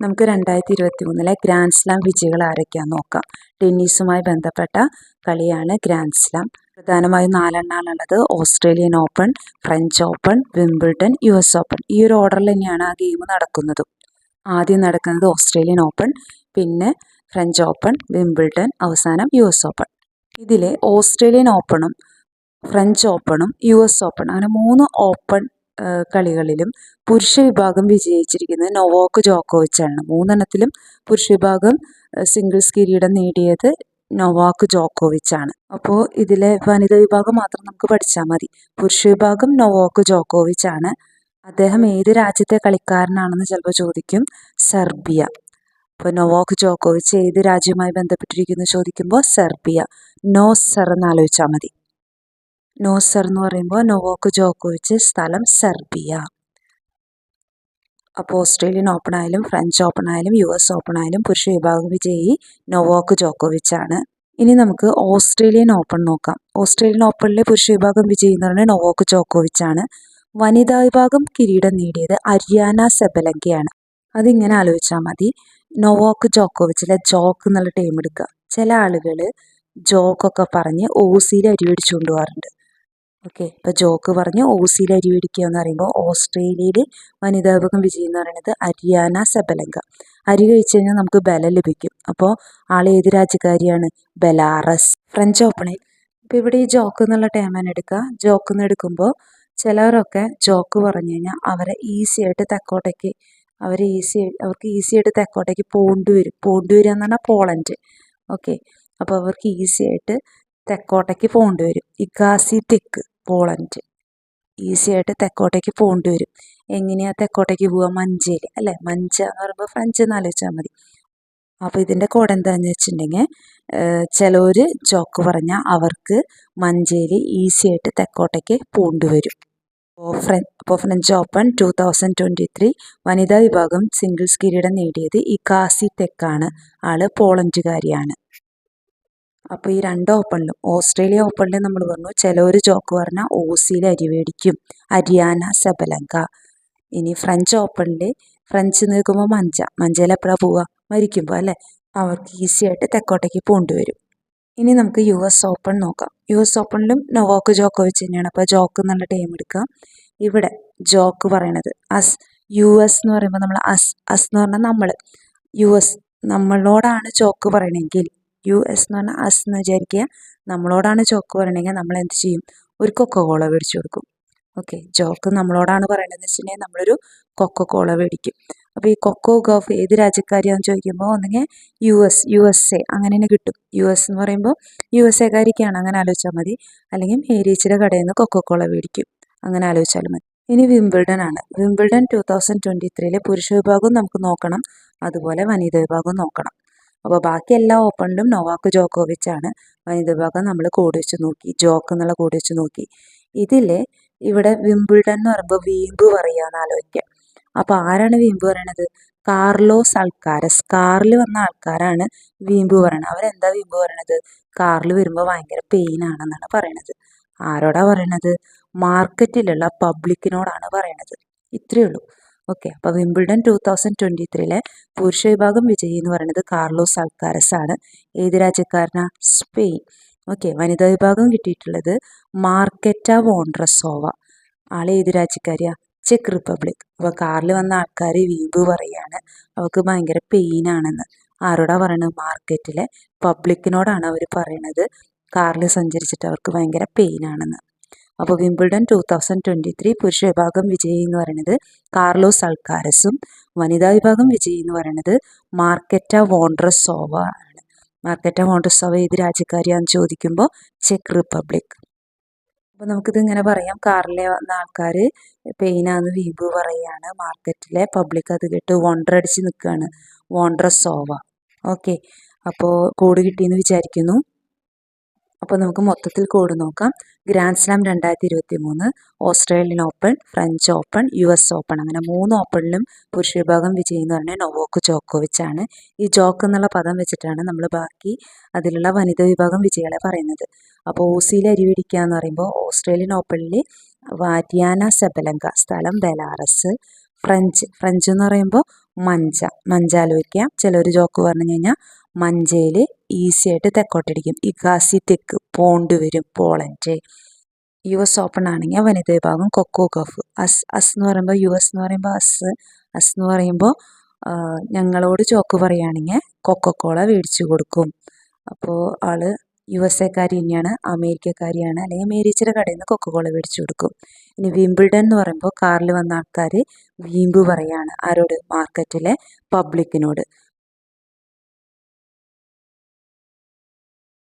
നമുക്ക് രണ്ടായിരത്തി ഇരുപത്തി മൂന്നിലെ ഗ്രാൻഡ് സ്ലാം വിജയികൾ ആരൊക്കെയാന്ന് നോക്കാം. ടെന്നീസുമായി ബന്ധപ്പെട്ട കളിയാണ് ഗ്രാൻഡ് സ്ലാം പ്രധാനമായും നാലെണ്ണാണുള്ളത്. Australian Open French Open Wimbledon U S Open ഈ ഒരു ഓർഡറിൽ തന്നെയാണ് ആ ഗെയിം നടക്കുന്നത്. ആദ്യം നടക്കുന്നത് ഓസ്ട്രേലിയൻ ഓപ്പൺ പിന്നെ ഫ്രഞ്ച് ഓപ്പൺ വിംബിൾട്ടൺ അവസാനം യു എസ് ഓപ്പൺ ഇതിലെ ഓസ്ട്രേലിയൻ ഓപ്പണും ഫ്രഞ്ച് ഓപ്പണും യു എസ് ഓപ്പൺ അങ്ങനെ മൂന്ന് ഓപ്പൺ കളികളിലും പുരുഷ വിഭാഗം വിജയിച്ചിരിക്കുന്നത് നൊവോക്ക് ജോക്കോവിച്ചാണ്. മൂന്നെണ്ണത്തിലും പുരുഷ വിഭാഗം സിംഗിൾസ് കിരീടം നേടിയത് നൊവാക്ക് ജോക്കോവിച്ചാണ്. അപ്പോൾ ഇതിലെ വനിതാ വിഭാഗം മാത്രം നമുക്ക് പഠിച്ചാൽ മതി. പുരുഷ വിഭാഗം നൊവോക്ക് ജോക്കോവിച്ചാണ്. അദ്ദേഹം ഏത് രാജ്യത്തെ കളിക്കാരനാണെന്ന് ചിലപ്പോൾ ചോദിക്കും. സെർബിയ. അപ്പോൾ നൊവാക്ക് ജോക്കോവിച്ച് ഏത് രാജ്യവുമായി ബന്ധപ്പെട്ടിരിക്കുന്നു ചോദിക്കുമ്പോൾ സെർബിയ. നോ സെർ എന്ന് ആലോചിച്ചാൽ മതി. നോ സെർ എന്ന് പറയുമ്പോൾ നൊവോക്ക് ജോക്കോവിച്ച് സ്ഥലം സെർബിയ. അപ്പോൾ ഓസ്ട്രേലിയൻ ഓപ്പൺ ആയാലും ഫ്രഞ്ച് ഓപ്പൺ ആയാലും യു എസ് ഓപ്പൺ ആയാലും പുരുഷ വിഭാഗം വിജയി നൊവോക്ക് ജോക്കോവിച്ചാണ്. ഇനി നമുക്ക് ഓസ്ട്രേലിയൻ ഓപ്പൺ നോക്കാം. ഓസ്ട്രേലിയൻ ഓപ്പണിലെ പുരുഷ വിഭാഗം വിജയി എന്ന് നൊവോക്ക് ജോക്കോവിച്ചാണ്. വനിതാ വിഭാഗം കിരീടം നേടിയത് അരിയാന സെബലങ്കയാണ്. അതിങ്ങനെ ആലോചിച്ചാൽ മതി. നൊവോക്ക് ജോക്കോവിച്ചിലെ ജോക്ക് എന്നുള്ള ടീം എടുക്കുക ചില ആളുകൾ ജോക്കൊക്കെ പറഞ്ഞ് ഓസിയിൽ അരി പിടിച്ചു കൊണ്ടുപോകാറുണ്ട് ഓക്കെ. ഇപ്പോൾ ജോക്ക് പറഞ്ഞു ഓസിയിൽ അരി പിടിക്കുക എന്ന് പറയുമ്പോൾ ഓസ്ട്രേലിയയിൽ വനിതാ വിഭാഗം വിജയം എന്ന് പറയുന്നത് അരിയാന സബലങ്ക. അരി കഴിച്ചു കഴിഞ്ഞാൽ നമുക്ക് ബലം ലഭിക്കും. അപ്പോൾ ആൾ ഏത് രാജ്യക്കാരിയാണ്? ബലാറസ്. ഫ്രഞ്ച് ഓപ്പണിൽ ഇപ്പോൾ ഇവിടെ ഈ ജോക്ക് എന്നുള്ള ടേമാണ് എടുക്കുക. ജോക്ക് എന്ന് എടുക്കുമ്പോൾ ചിലവരൊക്കെ ജോക്ക് പറഞ്ഞു കഴിഞ്ഞാൽ അവരെ ഈസി ആയിട്ട് തെക്കോട്ടേക്ക് അവർ ഈസി അവർക്ക് ഈസി ആയിട്ട് തെക്കോട്ടേക്ക് പോണ്ടി വരും. പോണ്ടി വരിക എന്ന് പറഞ്ഞാൽ പോളണ്ട്. ഓക്കെ. അപ്പോൾ അവർക്ക് ഈസി ആയിട്ട് തെക്കോട്ടേക്ക് പോകേണ്ടി വരും. ഇഗാസി തെക്ക്. പോളണ്ട്. ഈസി ആയിട്ട് തെക്കോട്ടേക്ക് പോകേണ്ടി വരും. എങ്ങനെയാണ് തെക്കോട്ടേക്ക് പോവുക? മഞ്ചേരി അല്ലേ? മഞ്ച എന്ന് പറയുമ്പോൾ ഫ്രഞ്ച് എന്ന് ആലോചിച്ചാൽ മതി. അപ്പോൾ ഇതിന്റെ കോഡ് എന്താണെന്ന് വെച്ചിട്ടുണ്ടെങ്കിൽ ചിലവർ ചോക്ക് പറഞ്ഞാൽ അവർക്ക് മഞ്ചേരി ഈസി ആയിട്ട് തെക്കോട്ടേക്ക് പോകേണ്ടി വരും. അപ്പോൾ French Open two thousand twenty three വനിതാ വിഭാഗം സിംഗിൾസ് കിരീടം നേടിയത് ഇക്കാസി തെക്കാണ്. ആൾ പോളണ്ടുകാരിയാണ്. അപ്പോൾ ഈ രണ്ട് ഓപ്പണിലും ഓസ്ട്രേലിയ ഓപ്പണിലും നമ്മൾ പറഞ്ഞു ചിലവർ ജോക്ക് പറഞ്ഞാൽ ഓസിയിൽ അരി മേടിക്കും. ഹരിയാന സബലങ്ക ഇനി ഫ്രഞ്ച് ഓപ്പണിൽ ഫ്രഞ്ച് നിൽക്കുമ്പോൾ മഞ്ച. മഞ്ചയിൽ എപ്പോഴാണ് പോവുക മരിക്കുമ്പോൾ അല്ലേ? അവർക്ക് ഈസി ആയിട്ട് തെക്കോട്ടേക്ക് പോകേണ്ടി വരും. ഇനി നമുക്ക് യു എസ് ഓപ്പൺ നോക്കാം. യു എസ് ഓപ്പണിലും നൊവോക്ക് ജോക്കോവിച്ച് തന്നെയാണ്. അപ്പോൾ ജോക്ക് എന്നുള്ള ടൈം എടുക്കാം. ഇവിടെ ജോക്ക് പറയണത് അസ് യു എസ് എന്ന് പറയുമ്പോൾ നമ്മൾ അസ് അസ് എന്ന് പറഞ്ഞാൽ നമ്മൾ യു എസ് നമ്മളോടാണ് ജോക്ക് പറയണമെങ്കിൽ യു എസ് എന്ന് പറഞ്ഞാൽ അസ് എന്ന് വിചാരിക്കുക. നമ്മളോടാണ് ചോക്ക് പറയണമെങ്കിൽ നമ്മൾ എന്ത് ചെയ്യും? ഒരു കൊക്കോ കോള മേടിച്ചു കൊടുക്കും. ഓക്കെ ജോക്ക് നമ്മളോടാണ് പറയണതെന്ന് വെച്ചിട്ടുണ്ടെങ്കിൽ നമ്മളൊരു കൊക്കോ കോള മേടിക്കും. അപ്പോൾ ഈ കൊക്കോ ഗോഫ് ഏത് രാജ്യക്കാരിയാന്ന് ചോദിക്കുമ്പോൾ ഒന്നെങ്കിൽ U S U S A അങ്ങനെ തന്നെ കിട്ടും. യു എസ് എന്ന് പറയുമ്പോൾ യു എസ് എക്കാരിക്കാണ് അങ്ങനെ ആലോചിച്ചാൽ മതി. അല്ലെങ്കിൽ മേരീച്ചിയുടെ കടയിൽ നിന്ന് കൊക്കോ കോള മേടിക്കും. അങ്ങനെ ആലോചിച്ചാലും മതി. ഇനി വിംബിൾഡൺ ആണ്. വിംബിൾഡൺ ടു തൗസൻഡ് ട്വന്റി ത്രീയിലെ പുരുഷ വിഭാഗവും നമുക്ക് നോക്കണം. അതുപോലെ വനിതാ വിഭാഗവും നോക്കണം. അപ്പോൾ ബാക്കി എല്ലാ ഓപ്പണിലും നൊവാക്ക് ജോക്കോവിച്ച് ആണ് വനിതാ വിഭാഗം നമ്മൾ കൂടി വെച്ച് നോക്കി ജോക്ക് എന്നുള്ള കൂടി വെച്ച് നോക്കി. ഇതിൽ ഇവിടെ വിംബിൾഡൺ എന്ന് പറയുമ്പോൾ വീമ്പ് പറയുകയെന്ന് ആലോചിക്കുക അപ്പോൾ ആരാണ് വീമ്പ് പറയണത്? കാർലോസ് ആൾക്കാരസ് കാറിൽ വന്ന ആൾക്കാരാണ് വീമ്പ് പറയണത്. അവരെന്താ വീമ്പ് പറയണത്? കാറിൽ വരുമ്പോൾ ഭയങ്കര പെയിൻ ആണെന്നാണ് പറയണത്. ആരോടാ പറയണത്? മാർക്കറ്റിലുള്ള പബ്ലിക്കിനോടാണ് പറയണത്. ഇത്രയേ ഉള്ളൂ. ഓക്കെ അപ്പോൾ വിംബിൾഡൺ ടു തൗസൻഡ് ട്വന്റി ത്രീയിലെ പുരുഷ വിഭാഗം വിജയി എന്ന് പറയുന്നത് കാർലോസ് അൽക്കാരസ് ആണ് ഏത് രാജ്യക്കാരനാ? സ്പെയിൻ. ഓക്കെ വനിതാ വിഭാഗം കിട്ടിയിട്ടുള്ളത് മാർക്കറ്റ വോൺഡ്രസോവ ആളെ ഏത് രാജ്യക്കാരിയാ? Check republic. അപ്പോൾ കാറിൽ വന്ന ആൾക്കാർ വീമ്പ് പറയാണ്. അവർക്ക് ഭയങ്കര പെയിൻ ആണെന്ന് ആരോടാ പറയണത്? മാർക്കറ്റിലെ പബ്ലിക്കിനോടാണ് അവർ പറയണത്. കാറിൽ സഞ്ചരിച്ചിട്ട് അവർക്ക് ഭയങ്കര പെയിൻ ആണെന്ന് അപ്പോൾ Wimbledon two thousand twenty three പുരുഷ വിഭാഗം വിജയി എന്ന് പറയുന്നത് കാർലോസ് അൾക്കാരസും വനിതാ വിഭാഗം വിജയി എന്ന് പറയുന്നത് മാർക്കറ്റ വോൺഡ്രസോവ ആണ്. മാർക്കറ്റ വോൺഡ്രസോവ ഏത് രാജ്യക്കാരിയാന്ന് ചോദിക്കുമ്പോൾ ചെക്ക് റിപ്പബ്ലിക്. അപ്പോൾ നമുക്കിത് ഇങ്ങനെ പറയാം. കാറിലെ വന്ന ആൾക്കാർ പെയിനാന്ന് വീമ്പ് പറയുകയാണ് മാർക്കറ്റിലെ പബ്ലിക് അത് കേട്ട് വോണ്ടർ അടിച്ച് നിൽക്കുകയാണ് സോവ ഓക്കെ. അപ്പോൾ കോഡ് കിട്ടിയെന്ന് വിചാരിക്കുന്നു. അപ്പോൾ നമുക്ക് മൊത്തത്തിൽ കോഡ് നോക്കാം. ഗ്രാൻഡ് സ്ലാം രണ്ടായിരത്തി ഇരുപത്തി മൂന്ന് Australian Open French Open U S Open അങ്ങനെ മൂന്ന് ഓപ്പണിലും പുരുഷ വിഭാഗം വിജയി എന്ന് പറഞ്ഞാൽ നൊവോക്ക് ജോക്കോവിച്ച് ആണ്. ഈ ജോക്ക് എന്നുള്ള പദം വെച്ചിട്ടാണ് നമ്മൾ ബാക്കി അതിലുള്ള വനിതാ വിഭാഗം വിജയികളെ പറയുന്നത്. അപ്പോൾ ഓസിയിൽ അരിപിടിക്കുക എന്ന് പറയുമ്പോൾ ഓസ്ട്രേലിയൻ ഓപ്പണിൽ വാറ്റിയാന സെബലങ്ക സ്ഥലം ബെലാറസ് ഫ്രഞ്ച് ഫ്രഞ്ച് എന്ന് പറയുമ്പോൾ മഞ്ച മഞ്ചാൽ വയ്ക്കാം ചിലർ ജോക്ക് പറഞ്ഞു കഴിഞ്ഞാൽ മഞ്ചയിൽ ഈസി ആയിട്ട് തെക്കോട്ടടിക്കും ഇഗാസി തെക്ക് പോണ്ട് വരും പോളണ്ട് യു എസ് ഓപ്പൺ ആണെങ്കിൽ വനിതാ വിഭാഗം കൊക്കോ ഗഫ് അസ് അസ് എന്ന് പറയുമ്പോൾ യു എസ് എന്ന് പറയുമ്പോൾ അസ്. അസ് എന്ന് പറയുമ്പോൾ ഞങ്ങളോട് ചോക്ക് പറയുകയാണെങ്കിൽ കൊക്കക്കോള മേടിച്ചു കൊടുക്കും. അപ്പോൾ ആൾ യു എസ് എക്കാരി തന്നെയാണ് അമേരിക്കക്കാരിയാണ് അല്ലെങ്കിൽ മേരിച്ചിയുടെ കടയിൽ നിന്ന് കൊക്കക്കോള മേടിച്ചു കൊടുക്കും. ഇനി വിംബിൾഡൺ എന്ന് പറയുമ്പോൾ കാറിൽ വന്ന ആൾക്കാർ വീമ്പ് പറയാണ് ആരോട്? മാർക്കറ്റിലെ പബ്ലിക്കിനോട്.